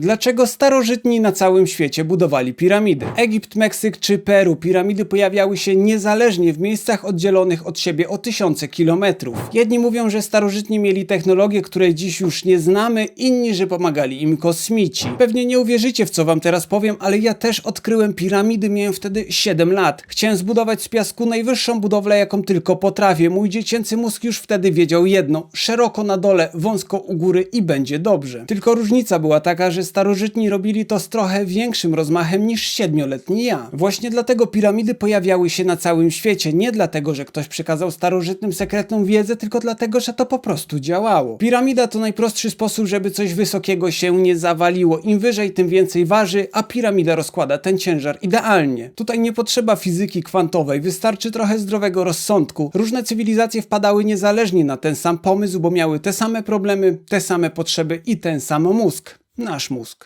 Dlaczego starożytni na całym świecie budowali piramidy? Egipt, Meksyk czy Peru piramidy pojawiały się niezależnie w miejscach oddzielonych od siebie o tysiące kilometrów. Jedni mówią, że starożytni mieli technologie, której dziś już nie znamy, inni, że pomagali im kosmici. Pewnie nie uwierzycie w co wam teraz powiem, ale ja też odkryłem piramidy, miałem wtedy 7 lat. Chciałem zbudować z piasku najwyższą budowlę, jaką tylko potrafię. Mój dziecięcy mózg już wtedy wiedział jedno: szeroko na dole, wąsko u góry i będzie dobrze. Tylko różnica była taka, że starożytni robili to z trochę większym rozmachem niż siedmioletni ja. Właśnie dlatego piramidy pojawiały się na całym świecie. Nie dlatego, że ktoś przekazał starożytnym sekretną wiedzę, tylko dlatego, że to po prostu działało. Piramida to najprostszy sposób, żeby coś wysokiego się nie zawaliło. Im wyżej, tym więcej waży, a piramida rozkłada ten ciężar idealnie. Tutaj nie potrzeba fizyki kwantowej, wystarczy trochę zdrowego rozsądku. Różne cywilizacje wpadały niezależnie na ten sam pomysł, bo miały te same problemy, te same potrzeby i ten sam mózg. Nasz mózg.